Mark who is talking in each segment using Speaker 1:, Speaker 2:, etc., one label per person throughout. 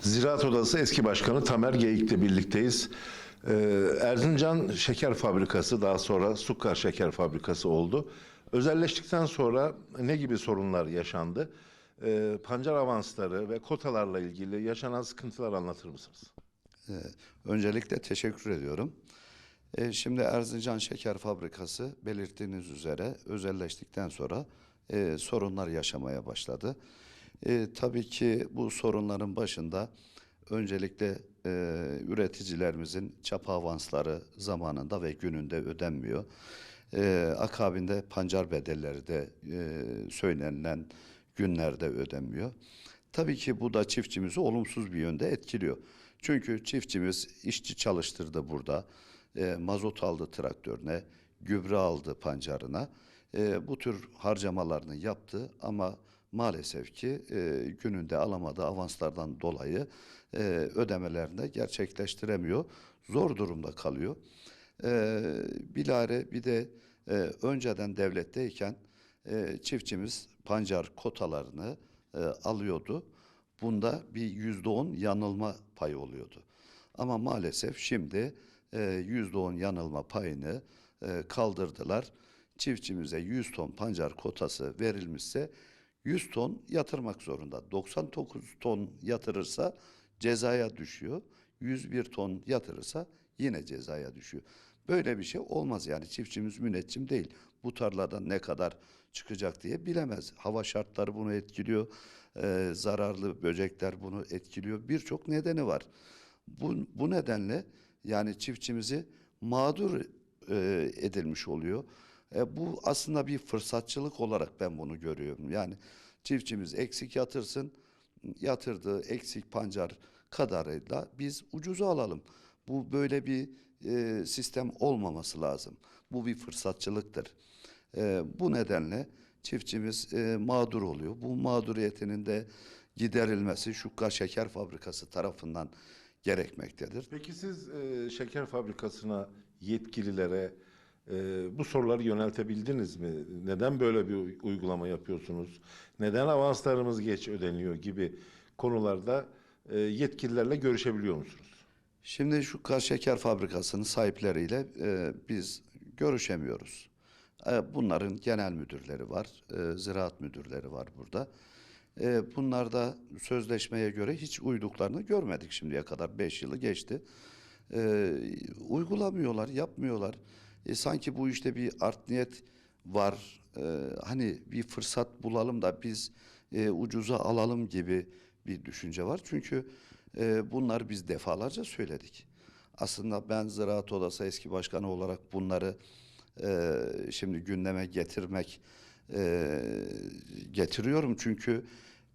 Speaker 1: Ziraat Odası eski başkanı Tamer Geyik'le birlikteyiz. Ee, Erzincan Şeker Fabrikası daha sonra Sukkar Şeker Fabrikası oldu. Özelleştikten sonra ne gibi sorunlar yaşandı? Ee, pancar avansları ve kotalarla ilgili yaşanan sıkıntılar anlatır mısınız?
Speaker 2: Ee, Öncelikle teşekkür ediyorum. Şimdi Erzincan Şeker Fabrikası belirttiğiniz üzere özelleştikten sonra e, sorunlar yaşamaya başladı. E, tabii ki bu sorunların başında öncelikle e, üreticilerimizin çapa avansları zamanında ve gününde ödenmiyor. E, akabinde pancar bedelleri de e, söylenilen günlerde ödenmiyor. Tabii ki bu da çiftçimizi olumsuz bir yönde etkiliyor. Çünkü çiftçimiz işçi çalıştırdı burada, e, mazot aldı traktörüne, gübre aldı pancarına. E, bu tür harcamalarını yaptı ama maalesef ki e, gününde alamadığı avanslardan dolayı e, ödemelerini de gerçekleştiremiyor. Zor durumda kalıyor. E, bilare bir de e, önceden devletteyken e, çiftçimiz pancar kotalarını e, alıyordu. Bunda bir yüzde on yanılma payı oluyordu. Ama maalesef şimdi e, yüzde on yanılma payını e, kaldırdılar. Çiftçimize 100 ton pancar kotası verilmişse 100 ton yatırmak zorunda. 99 ton yatırırsa cezaya düşüyor. 101 ton yatırırsa yine cezaya düşüyor. Böyle bir şey olmaz yani çiftçimiz müneccim değil. Bu tarladan ne kadar çıkacak diye bilemez. Hava şartları bunu etkiliyor. Ee, zararlı böcekler bunu etkiliyor. Birçok nedeni var. Bu, bu nedenle yani çiftçimizi mağdur e, edilmiş oluyor. E, bu aslında bir fırsatçılık olarak ben bunu görüyorum. Yani çiftçimiz eksik yatırsın, yatırdığı eksik pancar kadarıyla biz ucuza alalım. Bu böyle bir e, sistem olmaması lazım. Bu bir fırsatçılıktır. E, bu nedenle çiftçimiz e, mağdur oluyor. Bu mağduriyetinin de giderilmesi Şukka Şeker Fabrikası tarafından gerekmektedir.
Speaker 1: Peki siz e, şeker fabrikasına yetkililere e, bu soruları yöneltebildiniz mi? Neden böyle bir uygulama yapıyorsunuz? Neden avanslarımız geç ödeniyor gibi konularda e, yetkililerle görüşebiliyor musunuz?
Speaker 2: Şimdi şu Kar Şeker Fabrikası'nın sahipleriyle e, biz görüşemiyoruz. E, bunların genel müdürleri var, e, ziraat müdürleri var burada. E, bunlar da sözleşmeye göre hiç uyduklarını görmedik şimdiye kadar. Beş yılı geçti. E, uygulamıyorlar, yapmıyorlar. E, sanki bu işte bir art niyet var. E, hani bir fırsat bulalım da biz e, ucuza alalım gibi bir düşünce var. Çünkü e, bunları biz defalarca söyledik. Aslında ben Ziraat Odası eski başkanı olarak bunları e, şimdi gündeme getirmek e, getiriyorum. Çünkü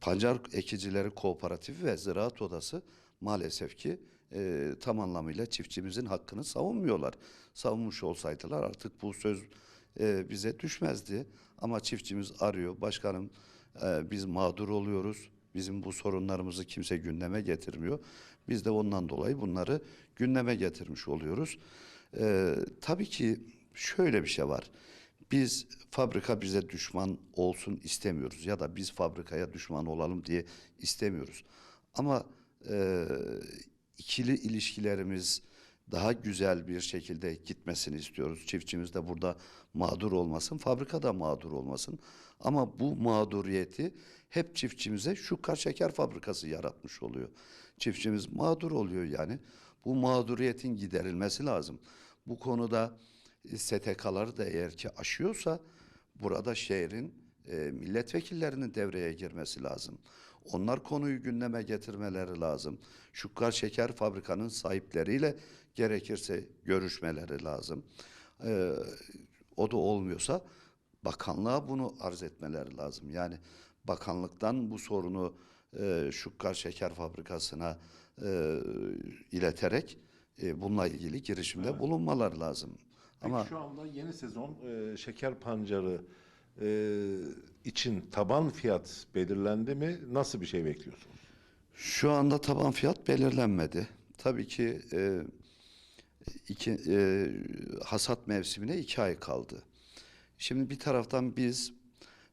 Speaker 2: Pancar Ekicileri Kooperatifi ve Ziraat Odası maalesef ki e, tam anlamıyla çiftçimizin hakkını savunmuyorlar. Savunmuş olsaydılar artık bu söz e, bize düşmezdi. Ama çiftçimiz arıyor. Başkanım e, biz mağdur oluyoruz. Bizim bu sorunlarımızı kimse gündeme getirmiyor. Biz de ondan dolayı bunları gündeme getirmiş oluyoruz. E, tabii ki şöyle bir şey var. Biz fabrika bize düşman olsun istemiyoruz ya da biz fabrikaya düşman olalım diye istemiyoruz. Ama e, ikili ilişkilerimiz daha güzel bir şekilde gitmesini istiyoruz. Çiftçimiz de burada mağdur olmasın, fabrika da mağdur olmasın. Ama bu mağduriyeti hep çiftçimize şu kar şeker fabrikası yaratmış oluyor. Çiftçimiz mağdur oluyor yani. Bu mağduriyetin giderilmesi lazım. Bu konuda e, STK'ları da eğer ki aşıyorsa burada şehrin e, milletvekillerinin devreye girmesi lazım. Onlar konuyu gündeme getirmeleri lazım. Şukkar Şeker Fabrikanın sahipleriyle gerekirse görüşmeleri lazım. E, o da olmuyorsa bakanlığa bunu arz etmeleri lazım. Yani bakanlıktan bu sorunu e, Şukkar Şeker Fabrikası'na e, ileterek e, bununla ilgili girişimde bulunmaları lazım.
Speaker 1: Peki
Speaker 2: Ama
Speaker 1: şu anda yeni sezon e, şeker pancarı e, için taban fiyat belirlendi mi? Nasıl bir şey bekliyorsunuz?
Speaker 2: Şu anda taban fiyat belirlenmedi. Tabii ki e, iki, e, hasat mevsimine iki ay kaldı. Şimdi bir taraftan biz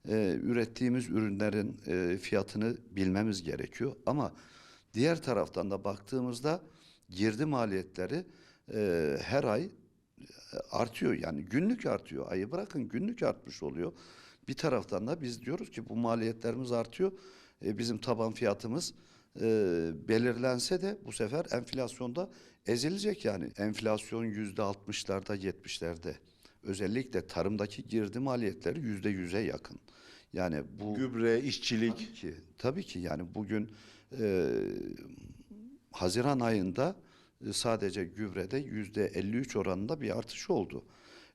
Speaker 2: e, ürettiğimiz ürünlerin e, fiyatını bilmemiz gerekiyor ama Diğer taraftan da baktığımızda girdi maliyetleri e, her ay e, artıyor. Yani günlük artıyor. Ayı bırakın günlük artmış oluyor. Bir taraftan da biz diyoruz ki bu maliyetlerimiz artıyor. E, bizim taban fiyatımız e, belirlense de bu sefer enflasyonda ezilecek yani. Enflasyon yüzde altmışlarda yetmişlerde. Özellikle tarımdaki girdi maliyetleri yüzde yüze yakın. Yani bu
Speaker 1: Gübre, işçilik.
Speaker 2: Tabii ki, tabii ki yani bugün e, Haziran ayında e, sadece gübrede yüzde 53 oranında bir artış oldu.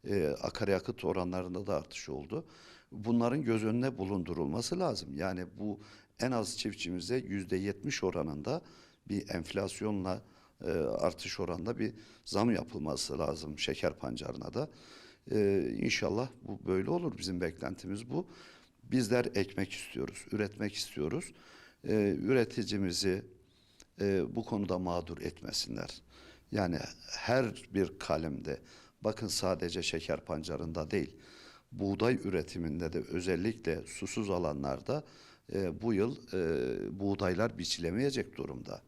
Speaker 2: E, akaryakıt oranlarında da artış oldu. Bunların göz önüne bulundurulması lazım. Yani bu en az çiftçimize yüzde 70 oranında bir enflasyonla e, artış oranında bir zam yapılması lazım şeker pancarına da. E, inşallah bu böyle olur. Bizim beklentimiz bu. Bizler ekmek istiyoruz, üretmek istiyoruz. Ee, üreticimizi e, bu konuda mağdur etmesinler. Yani her bir kalemde, bakın sadece şeker pancarında değil, buğday üretiminde de özellikle susuz alanlarda e, bu yıl e, buğdaylar biçilemeyecek durumda.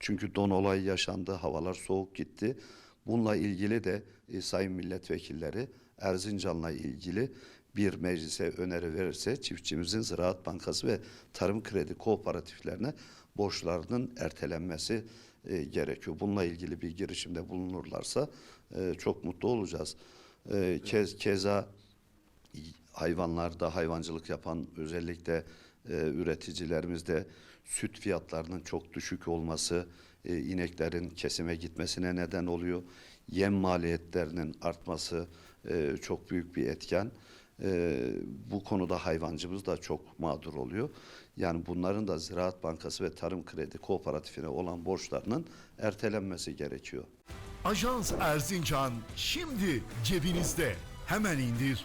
Speaker 2: Çünkü don olayı yaşandı, havalar soğuk gitti. Bununla ilgili de e, sayın milletvekilleri Erzincan'la ilgili bir meclise öneri verirse çiftçimizin Ziraat Bankası ve Tarım Kredi Kooperatiflerine borçlarının ertelenmesi e, gerekiyor. Bununla ilgili bir girişimde bulunurlarsa e, çok mutlu olacağız. E, kez, keza hayvanlarda hayvancılık yapan özellikle e, üreticilerimizde süt fiyatlarının çok düşük olması e, ineklerin kesime gitmesine neden oluyor. Yem maliyetlerinin artması e, çok büyük bir etken. E, bu konuda hayvancımız da çok mağdur oluyor. Yani bunların da Ziraat Bankası ve Tarım Kredi Kooperatifine olan borçlarının ertelenmesi gerekiyor.
Speaker 3: Ajans Erzincan şimdi cebinizde. Hemen indir.